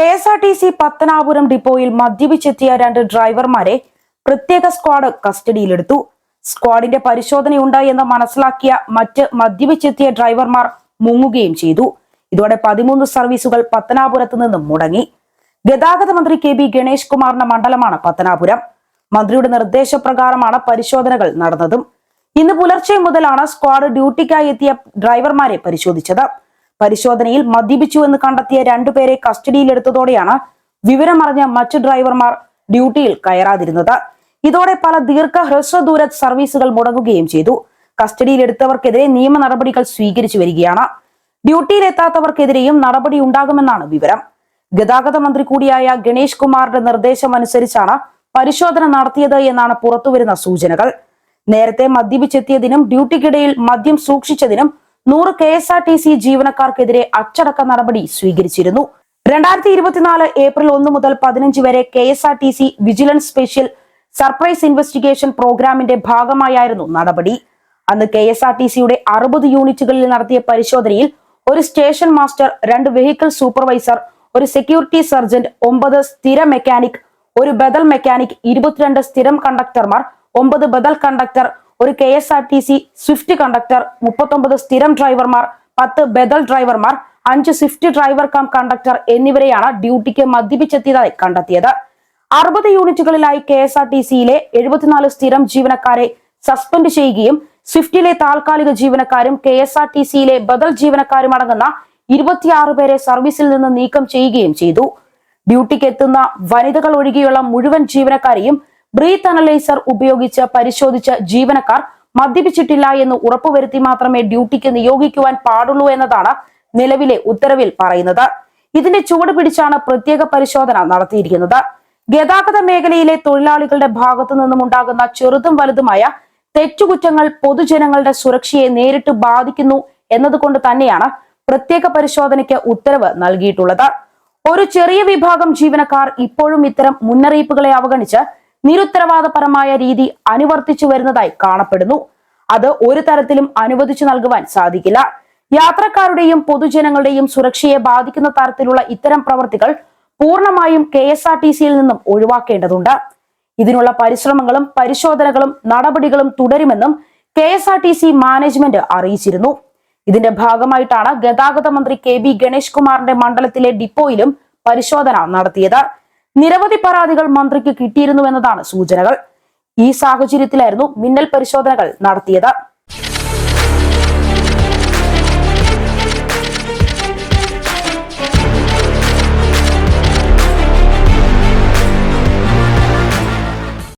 K S R T C Pathanapuram ഡിപ്പോയിൽ മദ്യപിച്ചെത്തിയ രണ്ട് ഡ്രൈവർമാരെ പ്രത്യേക സ്ക്വാഡ് കസ്റ്റഡിയിലെടുത്തു. സ്ക്വാഡിന്റെ പരിശോധനയുണ്ട് എന്ന് മനസ്സിലാക്കിയ മറ്റ് മദ്യപിച്ചെത്തിയ ഡ്രൈവർമാർ മുങ്ങുകയും ചെയ്തു. ഇതോടെ പതിമൂന്ന് സർവീസുകൾ പത്തനാപുരത്ത് നിന്നും മുടങ്ങി. ഗതാഗത മന്ത്രി കെ ബി ഗണേഷ് കുമാറിന്റെ മണ്ഡലമാണ് പത്തനാപുരം. മന്ത്രിയുടെ നിർദ്ദേശപ്രകാരമാണ് പരിശോധനകൾ നടന്നതും. ഇന്ന് പുലർച്ചെ മുതലാണ് സ്ക്വാഡ് ഡ്യൂട്ടിക്കായി എത്തിയ ഡ്രൈവർമാരെ പരിശോധിച്ചത്. പരിശോധനയിൽ മദ്യപിച്ചുവെന്ന് കണ്ടെത്തിയ രണ്ടുപേരെ കസ്റ്റഡിയിലെടുത്തതോടെയാണ് വിവരമറിഞ്ഞ മറ്റു ഡ്രൈവർമാർ ഡ്യൂട്ടിയിൽ കയറാതിരുന്നത്. ഇതോടെ പല ദീർഘ ഹ്രസ്വദൂര സർവീസുകൾ മുടങ്ങുകയും ചെയ്തു. കസ്റ്റഡിയിലെടുത്തവർക്കെതിരെ നിയമ നടപടികൾ സ്വീകരിച്ചു വരികയാണ്. ഡ്യൂട്ടിയിലെത്താത്തവർക്കെതിരെയും നടപടി ഉണ്ടാകുമെന്നാണ് വിവരം. ഗതാഗത മന്ത്രി കൂടിയായ ഗണേഷ് കുമാറിന്റെ നിർദ്ദേശം അനുസരിച്ചാണ് പരിശോധന നടത്തിയത് എന്നാണ് പുറത്തുവരുന്ന സൂചനകൾ. നേരത്തെ മദ്യപിച്ചെത്തിയതിനും ഡ്യൂട്ടിക്കിടയിൽ മദ്യം സൂക്ഷിച്ചതിനും നൂറ് K S R T C ജീവനക്കാർക്കെതിരെ അച്ചടക്ക നടപടി സ്വീകരിച്ചിരുന്നു. രണ്ടായിരത്തി ഇരുപത്തിനാല് ഏപ്രിൽ ഒന്ന് മുതൽ പതിനഞ്ച് വരെ K S R T C vigilance special surprise investigation പ്രോഗ്രാമിന്റെ ഭാഗമായായിരുന്നു നടപടി. അന്ന് കെ എസ് ആർ ടി സിയുടെ അറുപത് യൂണിറ്റുകളിൽ നടത്തിയ പരിശോധനയിൽ ഒരു സ്റ്റേഷൻ മാസ്റ്റർ രണ്ട് വെഹിക്കിൾ സൂപ്പർവൈസർ ഒരു സെക്യൂരിറ്റി സർജന്റ് ഒമ്പത് സ്ഥിര മെക്കാനിക് ഒരു ബദൽ മെക്കാനിക് ഇരുപത്തിരണ്ട് സ്ഥിരം കണ്ടക്ടർമാർ ഒമ്പത് ബദൽ കണ്ടക്ടർ ഒരു K S R T C swift conductor മുപ്പത്തൊമ്പത് സ്ഥിരം ഡ്രൈവർമാർ പത്ത് ബദൽ ഡ്രൈവർമാർ അഞ്ച് സ്വിഫ്റ്റ് ഡ്രൈവർ കം കണ്ടക്ടർ എന്നിവരെയാണ് ഡ്യൂട്ടിക്ക് മദ്യപിച്ചെത്തിയതായി കണ്ടെത്തിയത്. അറുപത് യൂണിറ്റുകളിലായി കെ എസ് ആർ ടി സിയിലെ എഴുപത്തിനാല് സ്ഥിരം ജീവനക്കാരെ സസ്പെൻഡ് ചെയ്യുകയും സ്വിഫ്റ്റിലെ താൽക്കാലിക ജീവനക്കാരും കെ എസ് ആർ ടി സിയിലെ ബദൽ ജീവനക്കാരും അടങ്ങുന്ന ഇരുപത്തിയാറ് പേരെ സർവീസിൽ നിന്ന് നീക്കം ചെയ്യുകയും ചെയ്തു. ഡ്യൂട്ടിക്ക് എത്തുന്ന വനിതകൾ ഒഴികെയുള്ള മുഴുവൻ ജീവനക്കാരെയും ബ്രീത്ത് അനലൈസർ ഉപയോഗിച്ച് പരിശോധിച്ച ജീവനക്കാർ മദ്യപിച്ചിട്ടില്ല എന്ന് ഉറപ്പുവരുത്തി മാത്രമേ ഡ്യൂട്ടിക്ക് നിയോഗിക്കുവാൻ പാടുള്ളൂ എന്നതാണ് നിലവിലെ ഉത്തരവിൽ പറയുന്നത്. ഇതിന്റെ ചുവട് പിടിച്ചാണ് പ്രത്യേക പരിശോധന നടത്തിയിരിക്കുന്നത്. ഗതാഗത മേഖലയിലെ തൊഴിലാളികളുടെ ഭാഗത്തു നിന്നും ഉണ്ടാകുന്ന ചെറുതും വലുതുമായ തെറ്റുകുറ്റങ്ങൾ പൊതുജനങ്ങളുടെ സുരക്ഷയെ നേരിട്ട് ബാധിക്കുന്നു എന്നതുകൊണ്ട് തന്നെയാണ് പ്രത്യേക പരിശോധനയ്ക്ക് ഉത്തരവ് നൽകിയിട്ടുള്ളത്. ഒരു ചെറിയ വിഭാഗം ജീവനക്കാർ ഇപ്പോഴും ഇത്തരം മുന്നറിയിപ്പുകളെ അവഗണിച്ച് നിരുത്തരവാദപരമായ രീതി അനുവർത്തിച്ചു വരുന്നതായി കാണപ്പെടുന്നു. അത് ഒരു തരത്തിലും അനുവദിച്ചു നൽകുവാൻ സാധിക്കില്ല. യാത്രക്കാരുടെയും പൊതുജനങ്ങളുടെയും സുരക്ഷയെ ബാധിക്കുന്ന തരത്തിലുള്ള ഇത്തരം പ്രവർത്തികൾ പൂർണമായും കെ എസ് ആർ ടി സിയിൽ നിന്നും ഒഴിവാക്കേണ്ടതുണ്ട്. ഇതിനുള്ള പരിശ്രമങ്ങളും പരിശോധനകളും നടപടികളും തുടരുമെന്നും K S R T C management അറിയിച്ചിരുന്നു. ഇതിന്റെ ഭാഗമായിട്ടാണ് ഗതാഗത മന്ത്രി കെ ബി ഗണേഷ് കുമാറിന്റെ മണ്ഡലത്തിലെ ഡിപ്പോയിലും പരിശോധന നടത്തിയത്. നിരവധി പരാതികൾ മന്ത്രിക്ക് കിട്ടിയിരുന്നുവെന്നതാണ് സൂചനകൾ. ഈ സാഹചര്യത്തിലായിരുന്നു മിന്നൽ പരിശോധനകൾ നടത്തിയത്.